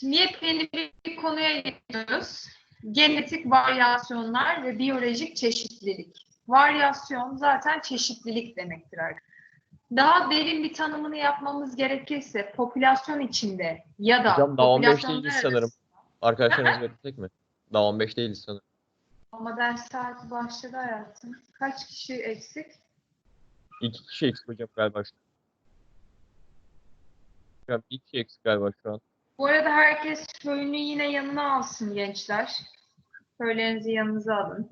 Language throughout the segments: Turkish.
Şimdi yepyeni bir konuya gidiyoruz. Genetik varyasyonlar ve biyolojik çeşitlilik. Varyasyon zaten çeşitlilik demektir arkadaşlar. Daha derin bir tanımını yapmamız gerekirse popülasyon içinde ya da Hocam daha 15 popülasyonlar değiliz sanırım. Arkadaşlarımız verirsek mi? Daha 15 değiliz sanırım. Ama ders saati başladı hayatım. Kaç kişi eksik? İki kişi eksik hocam galiba şu an. Hocam iki kişi eksik galiba şu an. Bu arada herkes föyünü yine yanına alsın gençler. Föylerinizi yanınıza alın.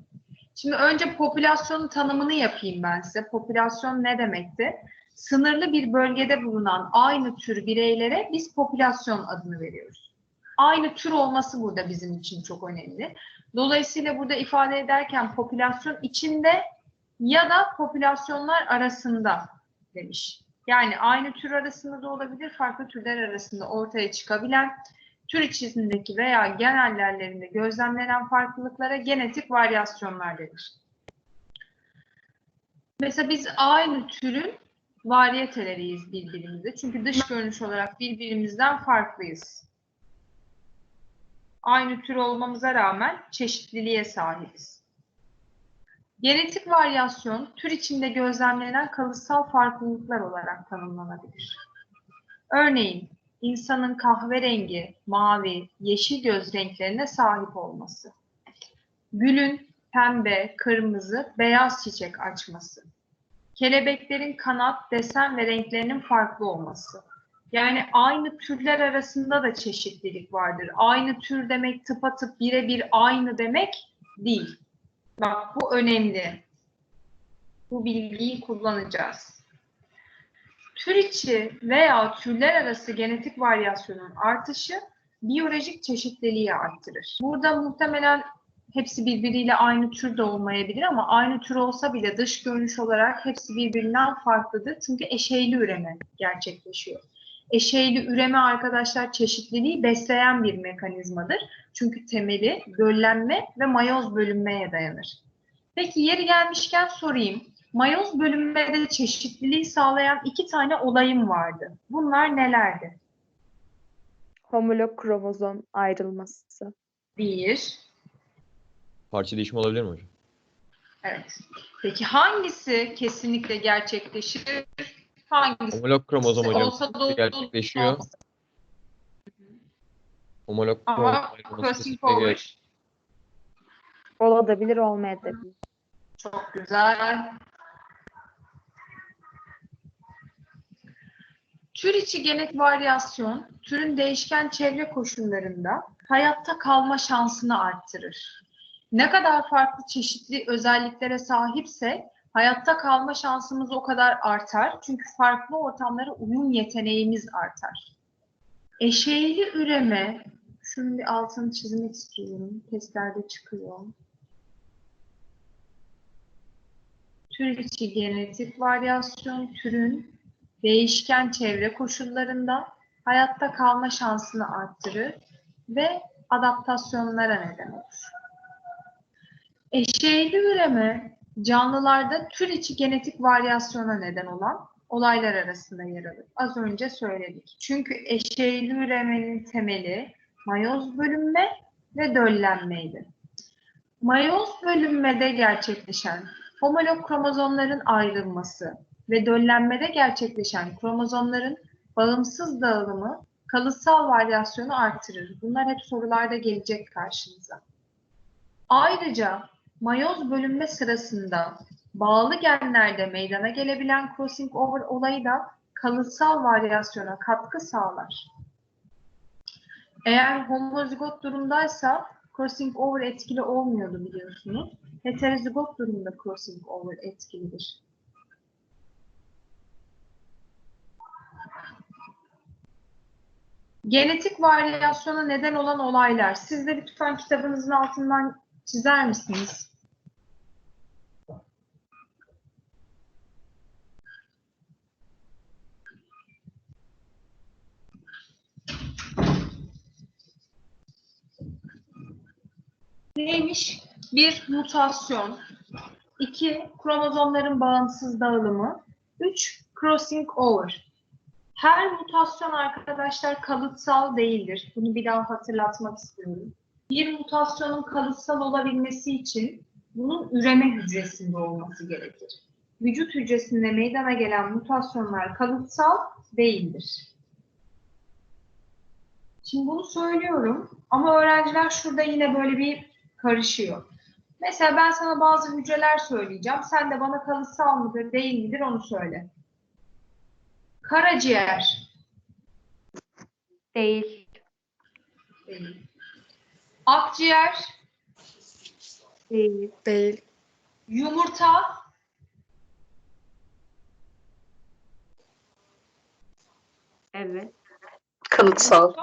Şimdi önce popülasyonun tanımını yapayım ben size. Popülasyon ne demekti? Sınırlı bir bölgede bulunan aynı tür bireylere biz popülasyon adını veriyoruz. Aynı tür olması burada bizim için çok önemli. Dolayısıyla burada ifade ederken popülasyon içinde ya da popülasyonlar arasında demiş. Yani aynı tür arasında da olabilir, farklı türler arasında ortaya çıkabilen tür içerisindeki veya genellerlerinde gözlemlenen farklılıklara genetik varyasyonlar denir. Mesela biz aynı türün varyeteleriyiz birbirimizde. Çünkü dış görünüş olarak birbirimizden farklıyız. Aynı tür olmamıza rağmen çeşitliliğe sahibiz. Genetik varyasyon, tür içinde gözlemlenen kalıtsal farklılıklar olarak tanımlanabilir. Örneğin, insanın kahverengi, mavi, yeşil göz renklerine sahip olması. Gülün pembe, kırmızı, beyaz çiçek açması. Kelebeklerin kanat, desen ve renklerinin farklı olması. Yani aynı türler arasında da çeşitlilik vardır. Aynı tür demek tıpatıp birebir aynı demek değil. Bak bu önemli. Bu bilgiyi kullanacağız. Tür içi veya türler arası genetik varyasyonun artışı biyolojik çeşitliliği arttırır. Burada muhtemelen hepsi birbiriyle aynı tür de olmayabilir ama aynı tür olsa bile dış görünüş olarak hepsi birbirinden farklıdır. Çünkü eşeyli üreme gerçekleşiyor. Eşeyli üreme arkadaşlar çeşitliliği besleyen bir mekanizmadır. Çünkü temeli döllenme ve mayoz bölünmeye dayanır. Peki yeri gelmişken sorayım. Mayoz bölünmede çeşitliliği sağlayan iki tane olayım vardı. Bunlar nelerdi? Homolog kromozom ayrılması. Bir. Parça değişimi olabilir mi hocam? Evet. Peki hangisi kesinlikle gerçekleşir? Hangisi Homolog kromozom hocam olsa da gerçekleşiyor. olmasa- Homolog kromozom over. gerçek- Olabilir, olmayabilir. Çok güzel. Tür içi genetik varyasyon, türün değişken çevre koşullarında hayatta kalma şansını arttırır. Ne kadar farklı çeşitli özelliklere sahipse hayatta kalma şansımız o kadar artar. Çünkü farklı ortamlara uyum yeteneğimiz artar. Eşeğli üreme, şunun bir altını çizmek istiyorum. Testlerde çıkıyor. Tür içi genetik varyasyon türün değişken çevre koşullarında hayatta kalma şansını arttırır ve adaptasyonlara neden olur. Eşeğli üreme canlılarda tür içi genetik varyasyona neden olan olaylar arasında yer alır. Az önce söyledik. Çünkü eşeğli üremenin temeli mayoz bölünme ve döllenmeydi. Mayoz bölünmede gerçekleşen homolog kromozomların ayrılması ve döllenmede gerçekleşen kromozomların bağımsız dağılımı kalıtsal varyasyonu artırır. Bunlar hep sorularda gelecek karşınıza. Ayrıca mayoz bölünme sırasında bağlı genlerde meydana gelebilen crossing over olayı da kalıtsal varyasyona katkı sağlar. Eğer homozigot durumdaysa crossing over etkili olmuyordu biliyorsunuz. Heterozigot durumda crossing over etkilidir. Genetik varyasyona neden olan olaylar. Siz de lütfen kitabınızın altından çizer misiniz? Neymiş? Bir mutasyon. iki kromozomların bağımsız dağılımı. Üç crossing over. Her mutasyon arkadaşlar kalıtsal değildir. Bunu bir daha hatırlatmak istiyorum. Bir mutasyonun kalıtsal olabilmesi için bunun üreme hücresinde olması gerekir. Vücut hücresinde meydana gelen mutasyonlar kalıtsal değildir. Şimdi bunu söylüyorum ama öğrenciler şurada yine böyle bir karışıyor. Mesela ben sana bazı hücreler söyleyeceğim. Sen de bana kalıtsal mıdır, değil midir onu söyle. Karaciğer Değil. değil. Akciğer, Değil. Değil. yumurta, Evet. Kalıtsal.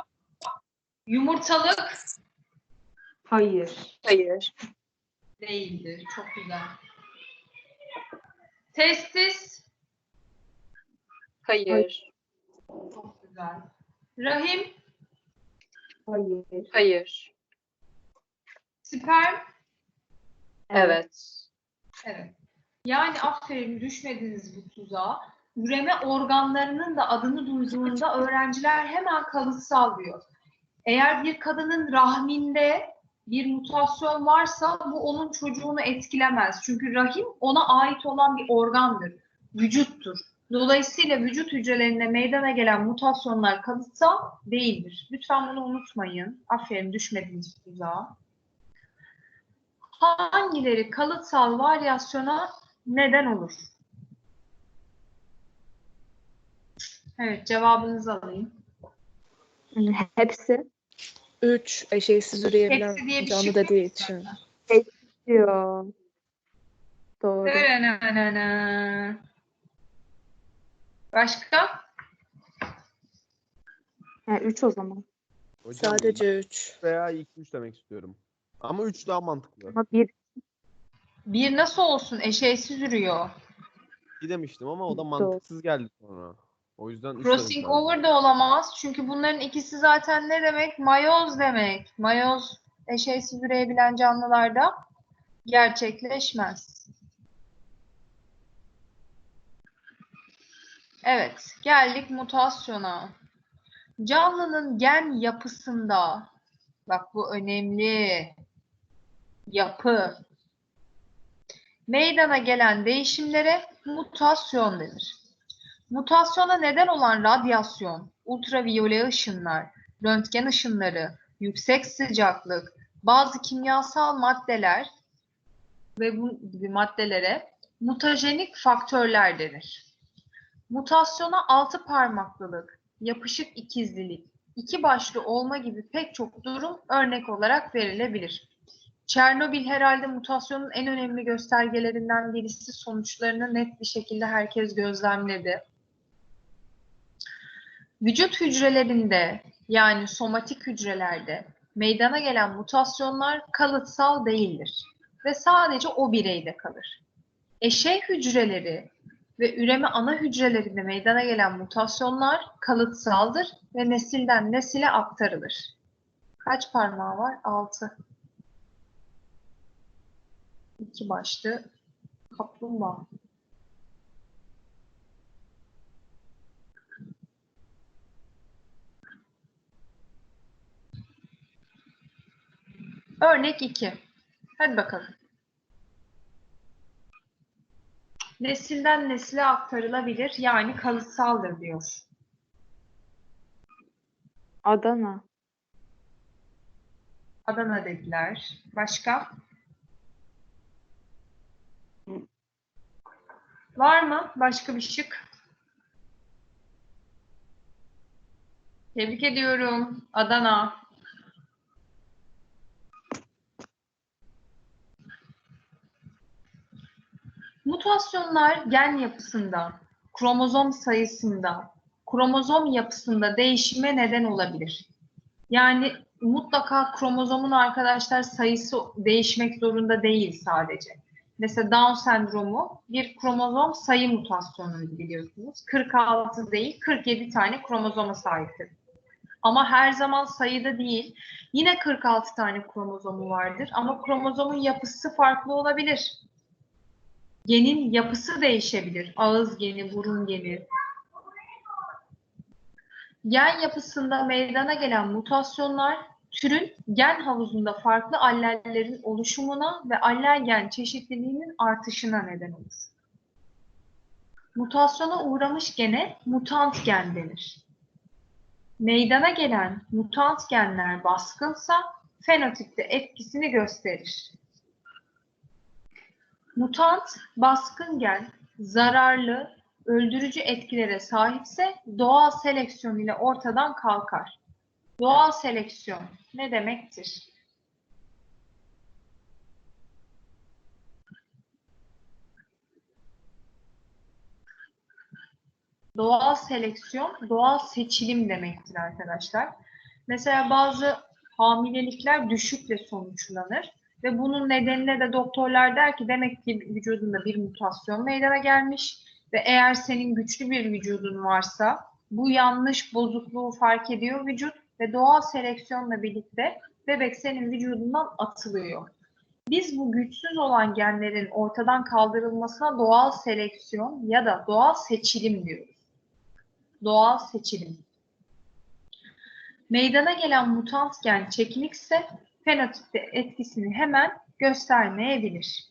yumurtalık Hayır. Hayır. değildir. Çok güzel. Testis Hayır. çok güzel. Rahim, Hayır. Hayır. sperm Evet. Evet. Yani aferin düşmediniz bu tuzağa. Üreme organlarının da adını duyduğunda öğrenciler hemen kalıtsal diyor. Eğer bir kadının rahminde bir mutasyon varsa bu onun çocuğunu etkilemez. Çünkü rahim ona ait olan bir organdır, vücuttur. Dolayısıyla vücut hücrelerinde meydana gelen mutasyonlar kalıtsal değildir. Lütfen bunu unutmayın. Aferin düşmediniz tuzağa hangileri kalıtsal varyasyona neden olur? Evet, cevabınızı alayım. Hepsi 3 eşeğsiz üreyebilen diye bir canlı şey dediği yok için. zaten. diyor. Doğru. Başka? Ha, üç o zaman. Hocam Sadece 3. ben veya ilk üç demek istiyorum. Ama 3 daha mantıklı. Ama bir Bir nasıl olsun? Eşeğsiz ürüyor. 2 demiştim ama o da mantıksız geldi sonra. O yüzden 3 Crossing over da olamaz. Çünkü bunların ikisi zaten ne demek? Mayoz demek. Mayoz eşeğsiz üreyebilen canlılarda gerçekleşmez. Evet, geldik mutasyona. Canlının gen yapısında, bak bu önemli, yapı, meydana gelen değişimlere mutasyon denir. Mutasyona neden olan radyasyon, ultraviyole ışınlar, röntgen ışınları, yüksek sıcaklık, bazı kimyasal maddeler ve bu gibi maddelere mutajenik faktörler denir. Mutasyona altı parmaklılık, yapışık ikizlilik, iki başlı olma gibi pek çok durum örnek olarak verilebilir. Çernobil herhalde mutasyonun en önemli göstergelerinden birisi sonuçlarını net bir şekilde herkes gözlemledi. Vücut hücrelerinde yani somatik hücrelerde meydana gelen mutasyonlar kalıtsal değildir ve sadece o bireyde kalır. Eşey hücreleri ve üreme ana hücrelerinde meydana gelen mutasyonlar kalıtsaldır ve nesilden nesile aktarılır. Kaç parmağı var? 6. İki başlı kaplumbağa. Örnek 2. Hadi bakalım. Nesilden nesile aktarılabilir yani kalıtsaldır diyor. Adana. Adana dediler. Başka? Var mı başka bir şık? Tebrik ediyorum. Adana. Mutasyonlar gen yapısında, kromozom sayısında, kromozom yapısında değişime neden olabilir. Yani mutlaka kromozomun arkadaşlar sayısı değişmek zorunda değil sadece. Mesela Down sendromu bir kromozom sayı mutasyonuydu biliyorsunuz. 46 değil 47 tane kromozoma sahiptir. Ama her zaman sayıda değil. Yine 46 tane kromozomu vardır ama kromozomun yapısı farklı olabilir. Genin yapısı değişebilir. Ağız geni, burun geni. Gen yapısında meydana gelen mutasyonlar türün gen havuzunda farklı allellerin oluşumuna ve allel gen çeşitliliğinin artışına neden olur. Mutasyona uğramış gene mutant gen denir. Meydana gelen mutant genler baskınsa fenotipte etkisini gösterir. Mutant, baskın gen, zararlı, öldürücü etkilere sahipse doğal seleksiyon ile ortadan kalkar. Doğal seleksiyon ne demektir? Doğal seleksiyon, doğal seçilim demektir arkadaşlar. Mesela bazı hamilelikler düşükle sonuçlanır ve bunun nedenine de doktorlar der ki demek ki vücudunda bir mutasyon meydana gelmiş ve eğer senin güçlü bir vücudun varsa bu yanlış bozukluğu fark ediyor vücut ve doğal seleksiyonla birlikte bebek senin vücudundan atılıyor. Biz bu güçsüz olan genlerin ortadan kaldırılmasına doğal seleksiyon ya da doğal seçilim diyoruz. Doğal seçilim. Meydana gelen mutant gen çekinikse fenotipte etkisini hemen göstermeyebilir.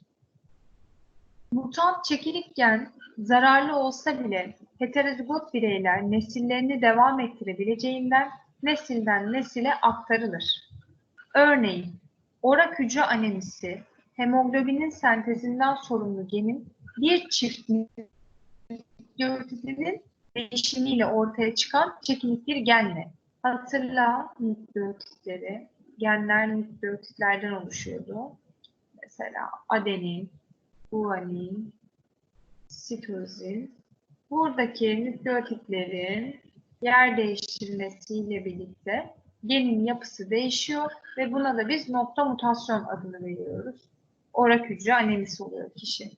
Mutant çekinik gen zararlı olsa bile heterozigot bireyler nesillerini devam ettirebileceğinden nesilden nesile aktarılır. Örneğin orak hücre anemisi, hemoglobinin sentezinden sorumlu genin bir çift nükleotidinin değişimiyle ortaya çıkan çekinik bir genle. Hatırla nükleotitleri, genler nükleotitlerden oluşuyordu. Mesela adenin, guanin, sitozin. Buradaki nükleotitlerin yer değiştirmesiyle birlikte genin yapısı değişiyor ve buna da biz nokta mutasyon adını veriyoruz. Orak hücre anemisi oluyor kişi.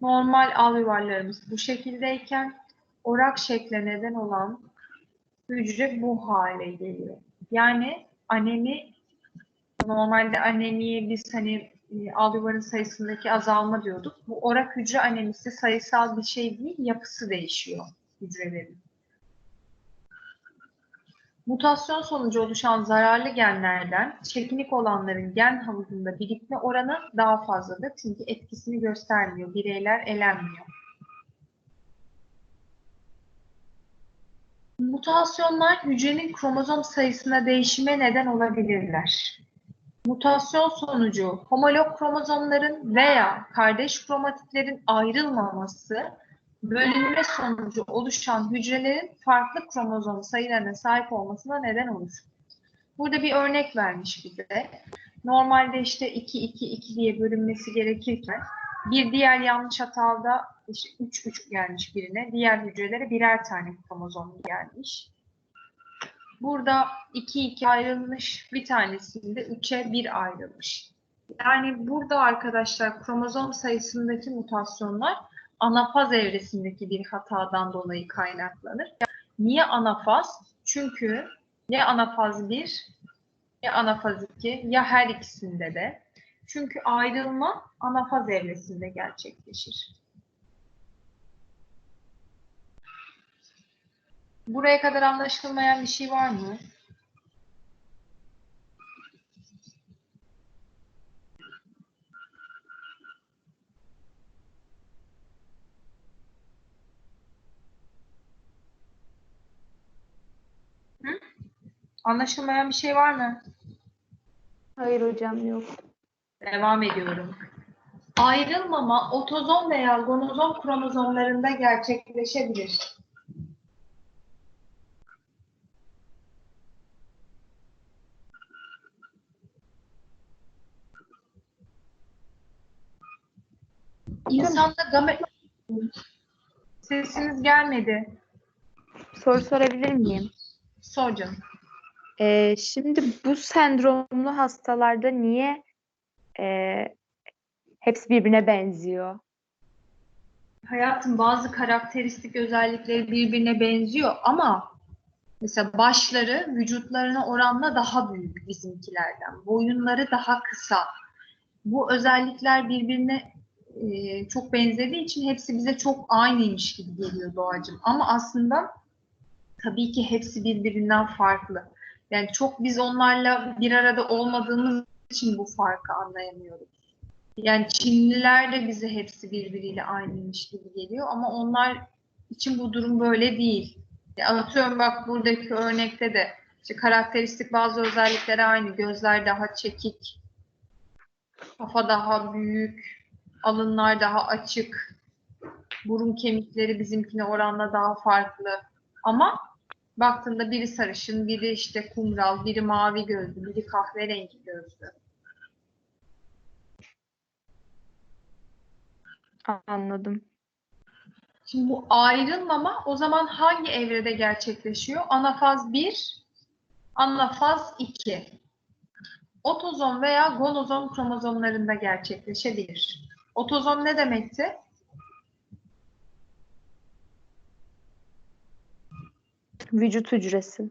Normal alveolarlarımız bu şekildeyken orak şekle neden olan hücre bu hale geliyor. Yani anemi normalde anemiyi biz hani e, alveoların sayısındaki azalma diyorduk. Bu orak hücre anemisi sayısal bir şey değil, yapısı değişiyor hücrelerin. Mutasyon sonucu oluşan zararlı genlerden çekinik olanların gen havuzunda birikme oranı daha fazladır. Çünkü etkisini göstermiyor. Bireyler elenmiyor. Mutasyonlar hücrenin kromozom sayısına değişime neden olabilirler. Mutasyon sonucu homolog kromozomların veya kardeş kromatitlerin ayrılmaması bölünme sonucu oluşan hücrelerin farklı kromozom sayılarına sahip olmasına neden olur. Burada bir örnek vermiş bize. Normalde işte 2-2-2 diye bölünmesi gerekirken bir diğer yanlış hatada işte 3-3 gelmiş birine, diğer hücrelere birer tane kromozom gelmiş. Burada 2-2 ayrılmış, bir tanesinde 3'e 1 ayrılmış. Yani burada arkadaşlar kromozom sayısındaki mutasyonlar anafaz evresindeki bir hatadan dolayı kaynaklanır. Niye anafaz? Çünkü ya anafaz 1 ya anafaz 2 ya her ikisinde de. Çünkü ayrılma anafaz evresinde gerçekleşir. Buraya kadar anlaşılmayan bir şey var mı? Hı? Anlaşılmayan bir şey var mı? Hayır hocam yok. Devam ediyorum. Ayrılmama otozom veya gonozom kromozomlarında gerçekleşebilir. İnsanda gamet... Sesiniz gelmedi. Soru sorabilir miyim? Sor canım. Ee, şimdi bu sendromlu hastalarda niye e, hepsi birbirine benziyor? Hayatın bazı karakteristik özellikleri birbirine benziyor ama mesela başları vücutlarına oranla daha büyük bizimkilerden. Boyunları daha kısa. Bu özellikler birbirine e, çok benzediği için hepsi bize çok aynıymış gibi geliyor doğacım. Ama aslında tabii ki hepsi birbirinden farklı. Yani çok biz onlarla bir arada olmadığımız için bu farkı anlayamıyoruz. Yani Çinliler de bize hepsi birbiriyle aynıymış gibi geliyor ama onlar için bu durum böyle değil. Ya atıyorum bak buradaki örnekte de işte karakteristik bazı özellikleri aynı. Gözler daha çekik, kafa daha büyük, alınlar daha açık, burun kemikleri bizimkine oranla daha farklı. Ama baktığında biri sarışın, biri işte kumral, biri mavi gözlü, biri kahverengi gözlü. Anladım. Şimdi bu ayrılmama o zaman hangi evrede gerçekleşiyor? Anafaz 1, anafaz 2. Otozom veya gonozom kromozomlarında gerçekleşebilir. Otozom ne demekti? Vücut hücresi.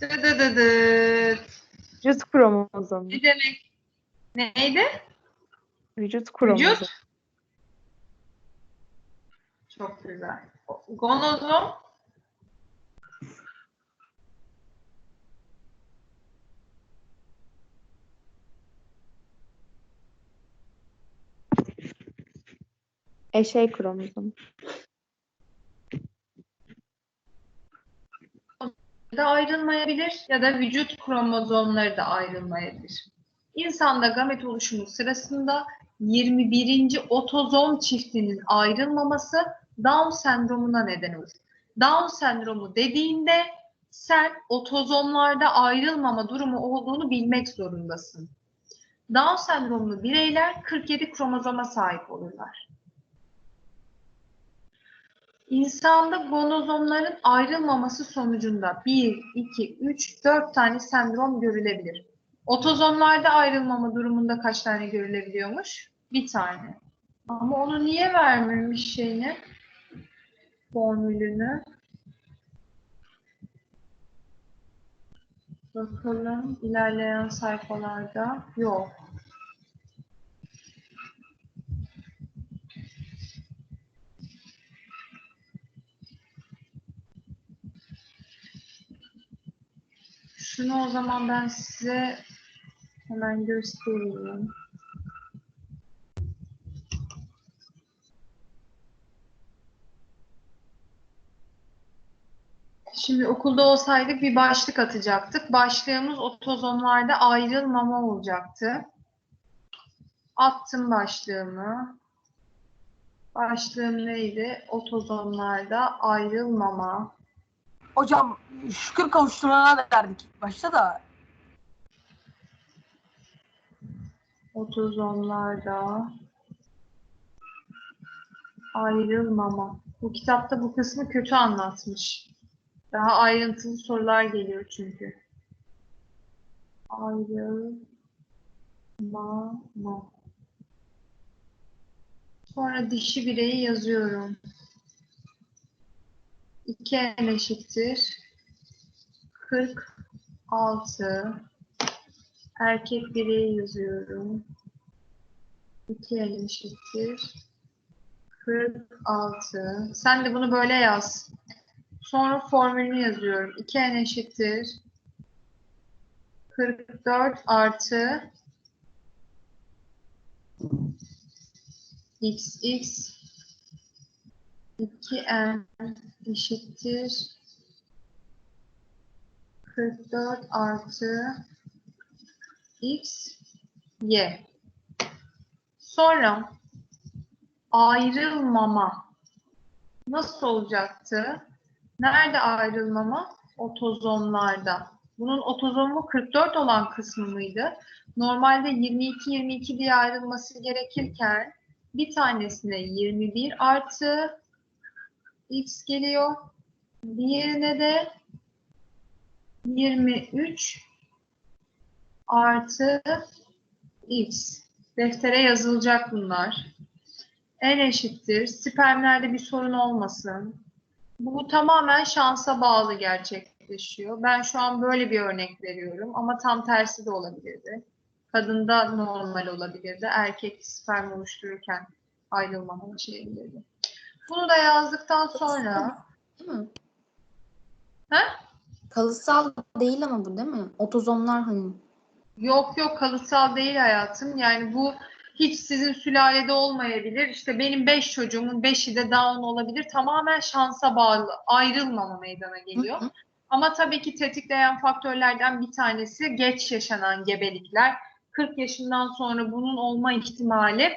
Dıdıdıdıt. Vücut kromozomu. Ne demek? Neydi? Vücut kromozomu. Vücut. Çok güzel. Gonozom. Eşey kromozomu. da ayrılmayabilir ya da vücut kromozomları da ayrılmayabilir. İnsanda gamet oluşumu sırasında 21. otozom çiftinin ayrılmaması Down sendromuna neden olur. Down sendromu dediğinde sen otozomlarda ayrılmama durumu olduğunu bilmek zorundasın. Down sendromlu bireyler 47 kromozoma sahip olurlar. İnsanda gonozomların ayrılmaması sonucunda 1, 2, 3, 4 tane sendrom görülebilir. Otozomlarda ayrılmama durumunda kaç tane görülebiliyormuş? Bir tane. Ama onu niye vermemiş şeyini? Formülünü. Bakalım ilerleyen sayfalarda. Yok. Şunu o zaman ben size hemen göstereyim. Şimdi okulda olsaydık bir başlık atacaktık. Başlığımız otozomlarda ayrılmama olacaktı. Attım başlığımı. Başlığım neydi? Otozomlarda ayrılmama. Hocam şükür kavuşturana derdik ilk başta da. Otozomlarda ayrılmama. Bu kitapta bu kısmı kötü anlatmış. Daha ayrıntılı sorular geliyor çünkü. Ayrılmama. Sonra dişi bireyi yazıyorum. 2n eşittir 46 erkek bireyi yazıyorum. 2n eşittir 46 sen de bunu böyle yaz. Sonra formülünü yazıyorum. 2n eşittir 44 artı xx 2n eşittir 44 artı x y. Sonra ayrılmama nasıl olacaktı? Nerede ayrılmama? Otozomlarda. Bunun otozomu 44 olan kısmı mıydı? Normalde 22-22 diye ayrılması gerekirken bir tanesine 21 artı x geliyor. Diğerine de 23 artı x. Deftere yazılacak bunlar. n eşittir. Spermlerde bir sorun olmasın. Bu tamamen şansa bağlı gerçekleşiyor. Ben şu an böyle bir örnek veriyorum ama tam tersi de olabilirdi. Kadında normal olabilirdi. Erkek sperm oluştururken ayrılmama şeyleri. Bunu da yazdıktan sonra Değil mi? Kalıtsal değil ama bu değil mi? Otozomlar hani. Yok yok kalıtsal değil hayatım. Yani bu hiç sizin sülalede olmayabilir. İşte benim beş çocuğumun beşi de Down olabilir. Tamamen şansa bağlı. Ayrılmama meydana geliyor. Hı hı. Ama tabii ki tetikleyen faktörlerden bir tanesi geç yaşanan gebelikler. 40 yaşından sonra bunun olma ihtimali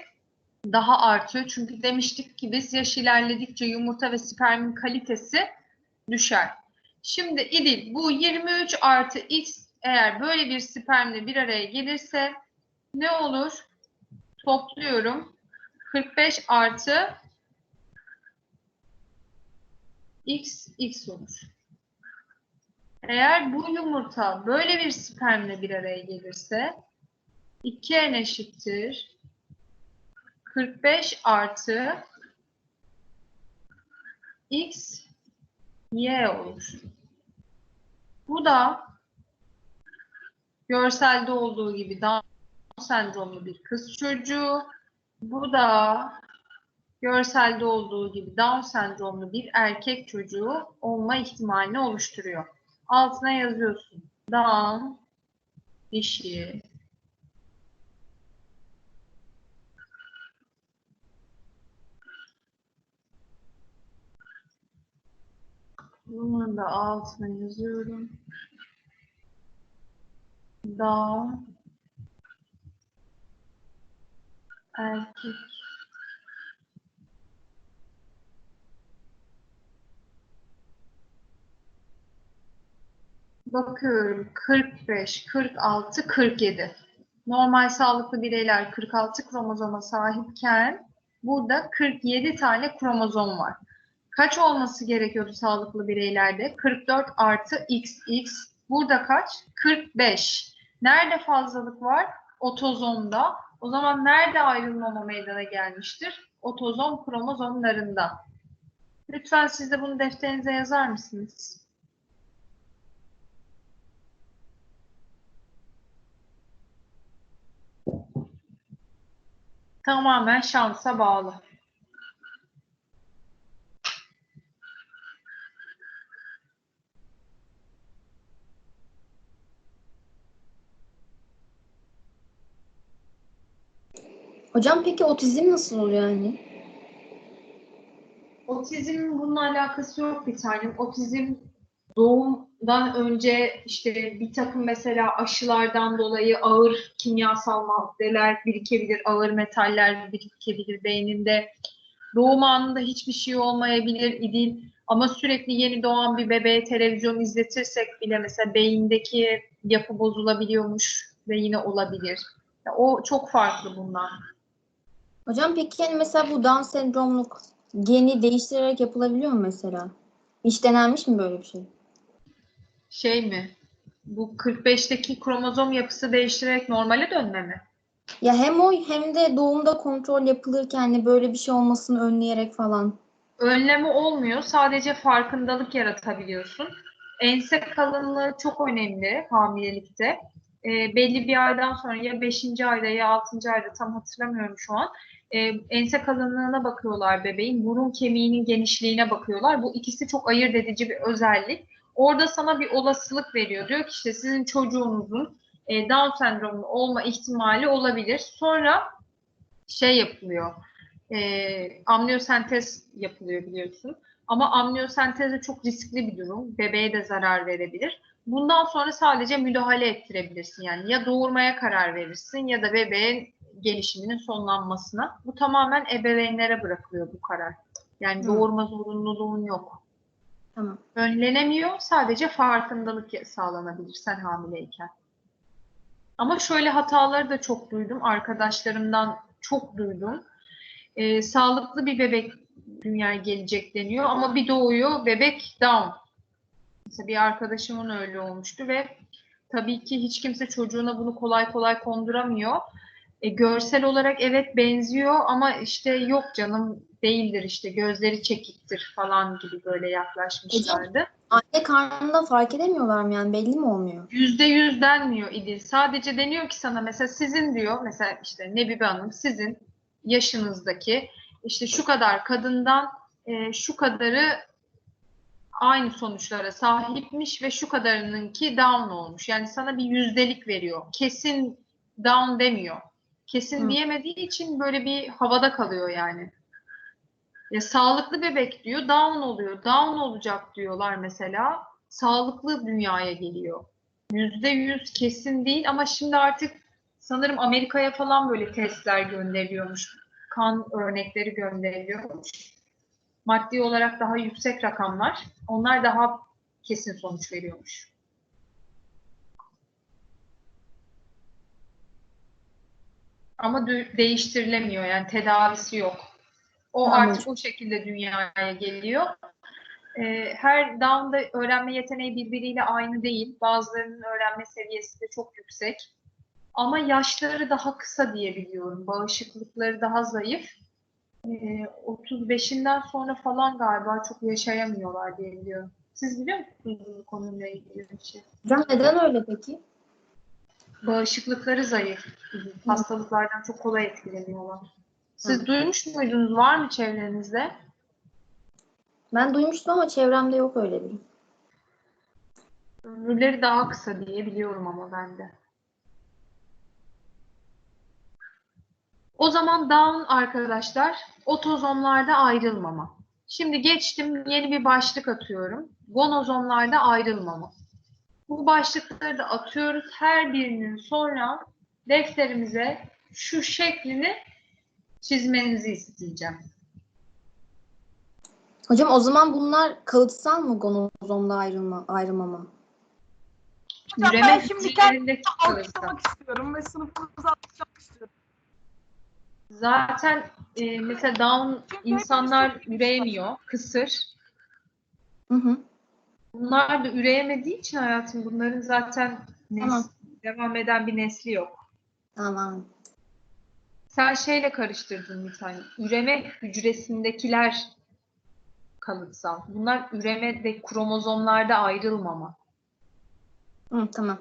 daha artıyor. Çünkü demiştik ki biz yaş ilerledikçe yumurta ve spermin kalitesi düşer. Şimdi İdil bu 23 artı X eğer böyle bir spermle bir araya gelirse ne olur? Topluyorum. 45 artı X, X olur. Eğer bu yumurta böyle bir spermle bir araya gelirse 2n eşittir 45 artı X, Y olur. Bu da görselde olduğu gibi Down sendromlu bir kız çocuğu. Bu da görselde olduğu gibi Down sendromlu bir erkek çocuğu olma ihtimalini oluşturuyor. Altına yazıyorsun. Down dişi Bunun da altına yazıyorum. Da erkek Bakıyorum 45, 46, 47. Normal sağlıklı bireyler 46 kromozoma sahipken burada 47 tane kromozom var. Kaç olması gerekiyordu sağlıklı bireylerde? 44 artı XX. Burada kaç? 45. Nerede fazlalık var? Otozomda. O zaman nerede ayrılmama meydana gelmiştir? Otozom kromozomlarında. Lütfen siz de bunu defterinize yazar mısınız? Tamamen şansa bağlı. Hocam peki otizm nasıl oluyor yani? Otizm bununla alakası yok bir tanem. Otizm doğumdan önce işte bir takım mesela aşılardan dolayı ağır kimyasal maddeler birikebilir, ağır metaller birikebilir beyninde. Doğum anında hiçbir şey olmayabilir idil ama sürekli yeni doğan bir bebeğe televizyon izletirsek bile mesela beyindeki yapı bozulabiliyormuş ve yine olabilir. O çok farklı bundan. Hocam peki yani mesela bu Down sendromluk geni değiştirerek yapılabiliyor mu mesela? Hiç denenmiş mi böyle bir şey? Şey mi? Bu 45'teki kromozom yapısı değiştirerek normale dönme mi? Ya hem o hem de doğumda kontrol yapılırken hani böyle bir şey olmasını önleyerek falan. Önleme olmuyor. Sadece farkındalık yaratabiliyorsun. Ense kalınlığı çok önemli hamilelikte. Ee, belli bir aydan sonra ya 5. ayda ya 6. ayda tam hatırlamıyorum şu an. Ee, ense kalınlığına bakıyorlar bebeğin. Burun kemiğinin genişliğine bakıyorlar. Bu ikisi çok ayırt edici bir özellik. Orada sana bir olasılık veriyor. Diyor ki işte sizin çocuğunuzun e, Down sendromu olma ihtimali olabilir. Sonra şey yapılıyor. E, amniyosentez yapılıyor biliyorsun. Ama amniyosentez de çok riskli bir durum. Bebeğe de zarar verebilir. Bundan sonra sadece müdahale ettirebilirsin. Yani ya doğurmaya karar verirsin ya da bebeğin gelişiminin sonlanmasına. Bu tamamen ebeveynlere bırakılıyor bu karar. Yani Hı. doğurma zorunluluğun yok. Tamam. Önlenemiyor. Sadece farkındalık sağlanabilir sen hamileyken. Ama şöyle hataları da çok duydum. Arkadaşlarımdan çok duydum. Ee, sağlıklı bir bebek dünyaya gelecek deniyor ama bir doğuyor bebek down. Mesela bir arkadaşımın öyle olmuştu ve tabii ki hiç kimse çocuğuna bunu kolay kolay konduramıyor. E, görsel olarak evet benziyor ama işte yok canım değildir işte gözleri çekiktir falan gibi böyle yaklaşmışlardı. Anne karnında fark edemiyorlar mı yani belli mi olmuyor? Yüzde yüz denmiyor İdil. Sadece deniyor ki sana mesela sizin diyor mesela işte Nebibe Hanım sizin yaşınızdaki işte şu kadar kadından e, şu kadarı aynı sonuçlara sahipmiş ve şu kadarınınki down olmuş. Yani sana bir yüzdelik veriyor. Kesin down demiyor. Kesin Hı. diyemediği için böyle bir havada kalıyor yani. Ya sağlıklı bebek diyor, down oluyor. Down olacak diyorlar mesela. Sağlıklı dünyaya geliyor. Yüzde yüz kesin değil ama şimdi artık sanırım Amerika'ya falan böyle testler gönderiliyormuş. Kan örnekleri gönderiliyormuş. Maddi olarak daha yüksek rakamlar. Onlar daha kesin sonuç veriyormuş. Ama değiştirilemiyor yani tedavisi yok. O Anladım. artık o şekilde dünyaya geliyor. Ee, her Down'da öğrenme yeteneği birbiriyle aynı değil. Bazılarının öğrenme seviyesi de çok yüksek. Ama yaşları daha kısa diye biliyorum. Bağışıklıkları daha zayıf. Ee, 35'inden sonra falan galiba çok yaşayamıyorlar diye biliyorum. Siz biliyor musunuz bu konuyla ilgili bir şey? Neden öyle peki? Bağışıklıkları zayıf. Hastalıklardan çok kolay etkileniyorlar. Siz duymuş muydunuz? Var mı çevrenizde? Ben duymuştum ama çevremde yok öyle biri. Ömürleri daha kısa diye biliyorum ama ben de. O zaman down arkadaşlar otozomlarda ayrılmama. Şimdi geçtim yeni bir başlık atıyorum. Gonozomlarda ayrılmama. Bu başlıkları da atıyoruz. Her birinin sonra defterimize şu şeklini çizmenizi isteyeceğim. Hocam o zaman bunlar kalıtsal mı gonozomda ayrılma, ayrılmama? Hocam Üreme ben şimdi kendimi alkışlamak istiyorum ve sınıfımıza alkışlamak istiyorum. Zaten e, mesela down insanlar üreyemiyor, kısır. Hı hı. Bunlar da üreyemediği için hayatım bunların zaten nes- Tamam. devam eden bir nesli yok. Tamam. Sen şeyle karıştırdın bir tane. Üreme hücresindekiler kalıtsal. Bunlar üremede kromozomlarda ayrılmama. Hı, tamam.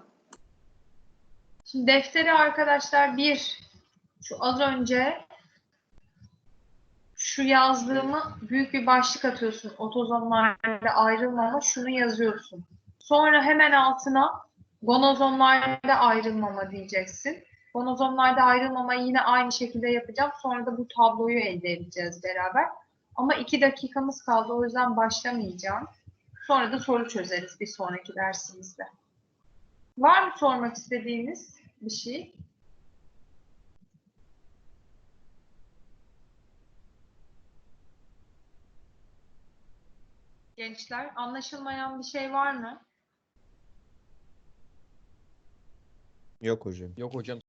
Şimdi defteri arkadaşlar bir şu az önce şu yazdığımı büyük bir başlık atıyorsun. Otozomlarda ayrılmama şunu yazıyorsun. Sonra hemen altına gonozomlarda ayrılmama diyeceksin. Gonozomlarda ayrılmamayı yine aynı şekilde yapacağım. Sonra da bu tabloyu elde edeceğiz beraber. Ama iki dakikamız kaldı. O yüzden başlamayacağım. Sonra da soru çözeriz bir sonraki dersimizde. Var mı sormak istediğiniz bir şey? Gençler, anlaşılmayan bir şey var mı? Yok hocam. Yok hocam